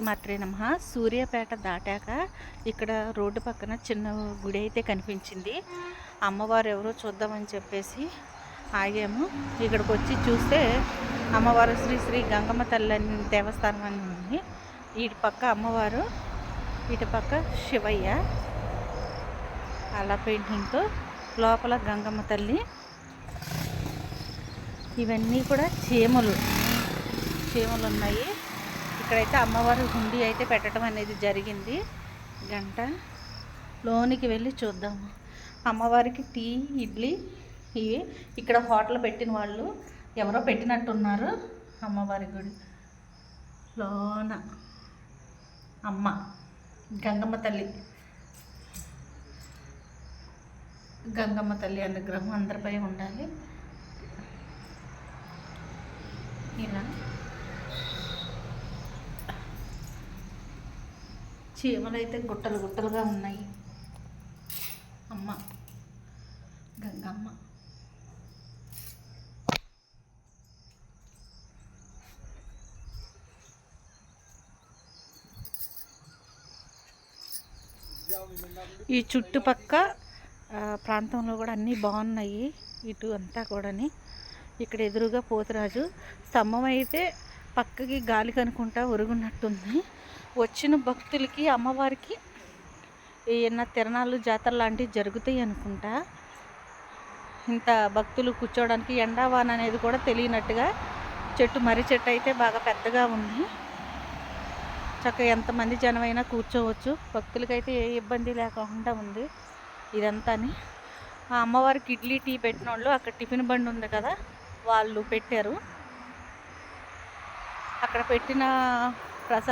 మాత్రే నమ. సూర్యాపేట దాటాక ఇక్కడ రోడ్డు పక్కన చిన్న గుడి అయితే కనిపించింది. అమ్మవారు ఎవరో చూద్దామని చెప్పేసి ఆగాము. ఇక్కడికి వచ్చి చూస్తే అమ్మవారు శ్రీ శ్రీ గంగమ్మ తల్లి అని దేవస్థానం అని ఉంది. ఇటు పక్క అమ్మవారు ఇటు పక్క శివయ్య. అలా పెయింటింగ్తో లోపల గంగమ్మ తల్లి. ఇవన్నీ కూడా చీమలు. చీమలు ఉన్నాయి. ఇక్కడైతే అమ్మవారి హుండీ అయితే పెట్టడం అనేది జరిగింది. గంట లోనికి వెళ్ళి చూద్దాము అమ్మవారికి టీ ఇడ్లీ ఇవి. ఇక్కడ హోటల్ పెట్టిన వాళ్ళు ఎవరో పెట్టినట్టున్నారు అమ్మవారి గుడి. లోన అమ్మ గంగమ్మ తల్లి. గంగమ్మ తల్లి అనుగ్రహం అందరిపై ఉండాలి. ఇలా. చీమలు అయితే గుట్టలు గుట్టలుగా ఉన్నాయి. అమ్మ గంగమ్మ. ఈ చుట్టుపక్క ప్రాంతంలో కూడా అన్నీ బాగున్నాయి. ఇటు అంతా కూడాని. ఇక్కడ ఎదురుగా పోతురాజు. స్తంభం అయితే పక్కకి గాలి కనుకుంటా ఒరుగున్నట్టుంది. వచ్చిన భక్తులకి అమ్మవారికి ఏమన్నా తిరణాలు జాతర లాంటివి జరుగుతాయి అనుకుంటా. ఇంత భక్తులు కూర్చోవడానికి ఎండావాన్ అనేది కూడా తెలియనట్టుగా చెట్టు మర్రి చెట్టు అయితే బాగా పెద్దగా ఉంది. చక్కగా ఎంతమంది జనమైనా కూర్చోవచ్చు. భక్తులకైతే ఏ ఇబ్బంది లేకుండా ఉంది ఇదంతాని ఆ అమ్మవారికి ఇడ్లీ టీ పెట్టిన వాళ్ళు అక్కడ టిఫిన్ బండి ఉంది కదా వాళ్ళు పెట్టారు. అక్కడ పెట్టిన ప్రసాద్